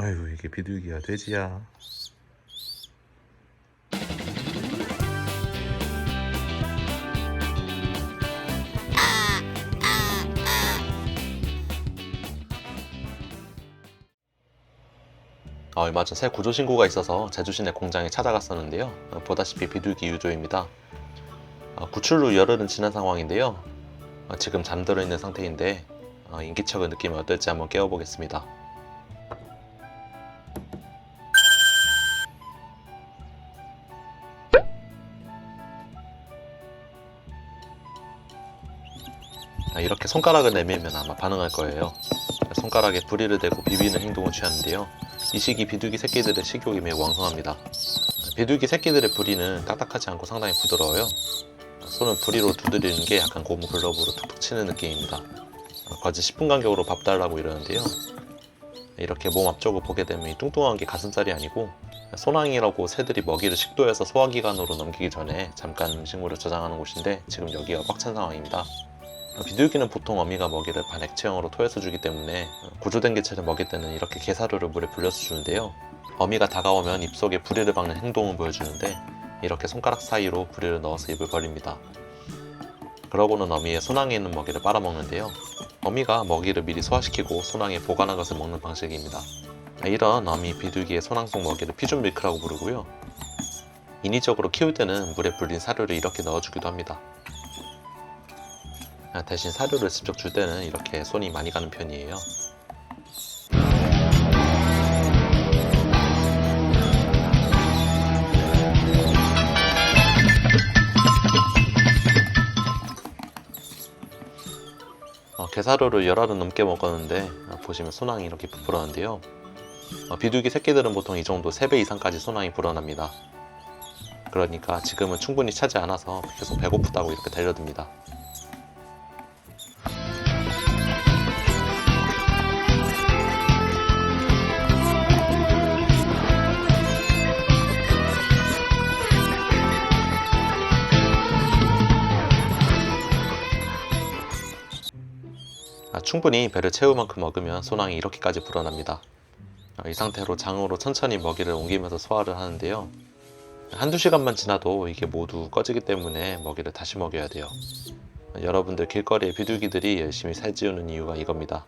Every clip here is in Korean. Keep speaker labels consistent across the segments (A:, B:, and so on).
A: 아유 이게 비둘기야 돼지야 아, 얼마 전 새 구조 신고가 있어서 제주 시내 공장에 찾아갔었는데요. 어, 보다시피 비둘기 유조입니다. 어, 구출로 열흘은 지난 상황인데요. 어, 지금 잠들어 있는 상태인데 어, 인기척의 느낌이 어떨지 한번 깨워보겠습니다. 이렇게 손가락을 내밀면 아마 반응할 거예요. 손가락에 부리를 대고 비비는 행동을 취하는데요. 이 시기 비둘기 새끼들의 식욕이 매우 왕성합니다. 비둘기 새끼들의 부리는 딱딱하지 않고 상당히 부드러워요. 손은 부리로 두드리는 게 약간 고무 글러브로 툭툭 치는 느낌입니다. 거짓 10분 간격으로 밥 달라고 이러는데요. 이렇게 몸 앞쪽을 보게 되면 이 뚱뚱한 게 가슴살이 아니고 소낭이라고 새들이 먹이를 식도에서 소화기관으로 넘기기 전에 잠깐 음식물을 저장하는 곳인데 지금 여기가 꽉 찬 상황입니다. 비둘기는 보통 어미가 먹이를 반액체형으로 토해서 주기 때문에 구조된 개체를 먹일 때는 이렇게 게사료를 물에 불려서 주는데요. 어미가 다가오면 입속에 부리를 박는 행동을 보여주는데 이렇게 손가락 사이로 부리를 넣어서 입을 벌립니다. 그러고는 어미의 소낭에 있는 먹이를 빨아먹는데요. 어미가 먹이를 미리 소화시키고 소낭에 보관한 것을 먹는 방식입니다. 이런 어미 비둘기의 소낭 속 먹이를 피준 밀크라고 부르고요. 인위적으로 키울 때는 물에 불린 사료를 이렇게 넣어주기도 합니다. 아, 대신 사료를 직접 줄 때는 이렇게 손이 많이 가는 편이에요. 어, 게사료를 열 알은 넘게 먹었는데 어, 보시면 소낭이 이렇게 부풀었는데요. 어, 비둘기 새끼들은 보통 이 정도 3배 이상까지 소낭이 불어납니다. 그러니까 지금은 충분히 차지 않아서 계속 배고프다고 이렇게 달려듭니다. 충분히 배를 채울 만큼 먹으면 소낭이 이렇게까지 불어납니다. 아, 이 상태로 장으로 천천히 먹이를 옮기면서 소화를 하는데요. 한두 시간만 지나도 이게 모두 꺼지기 때문에 먹이를 다시 먹여야 돼요. 아, 여러분들 길거리에 비둘기들이 열심히 살찌우는 이유가 이겁니다.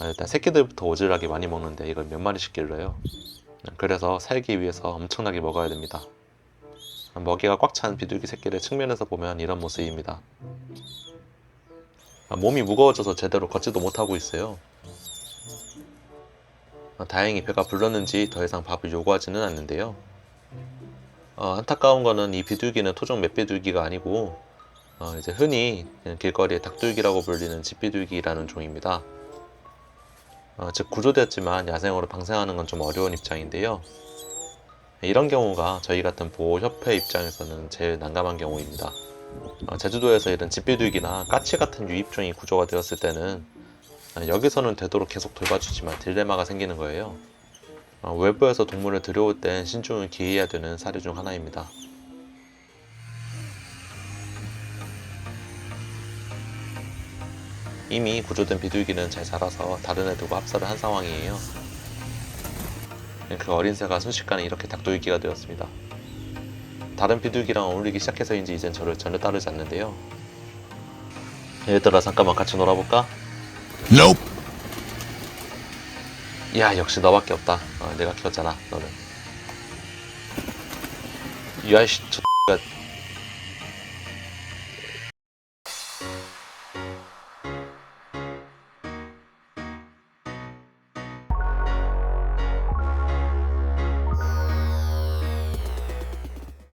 A: 아, 일단 새끼들부터 오질하게 많이 먹는데 이걸 몇 마리씩 길러요. 아, 그래서 살기 위해서 엄청나게 먹어야 됩니다. 아, 먹이가 꽉 찬 비둘기 새끼를 측면에서 보면 이런 모습입니다. 아, 몸이 무거워져서 제대로 걷지도 못하고 있어요. 아, 다행히 배가 불렀는지 더 이상 밥을 요구하지는 않는데요. 어, 안타까운 거는 이 비둘기는 토종 맷비둘기가 아니고 어, 이제 흔히 길거리에 닭둘기라고 불리는 집비둘기라는 종입니다. 어, 즉 구조되었지만 야생으로 방생하는 건 좀 어려운 입장인데요. 이런 경우가 저희 같은 보호협회 입장에서는 제일 난감한 경우입니다. 어, 제주도에서 이런 집비둘기나 까치 같은 유입종이 구조가 되었을 때는 어, 여기서는 되도록 계속 돌봐주지만 딜레마가 생기는 거예요. 어, 외부에서 동물을 들여올 땐 신중을 기해야 되는 사례 중 하나입니다. 이미 구조된 비둘기는 잘 자라서 다른 애들과 합사를 한 상황이에요. 그 어린 새가 순식간에 이렇게 닭돌기가 되었습니다. 다른 비둘기랑 어울리기 시작해서인지 이젠 저를 전혀 따르지 않는데요. 얘들아 잠깐만 같이 놀아볼까?
B: Nope.
A: 야 역시 너밖에 없다. 어, 내가 키웠잖아 너는. 야이씨 저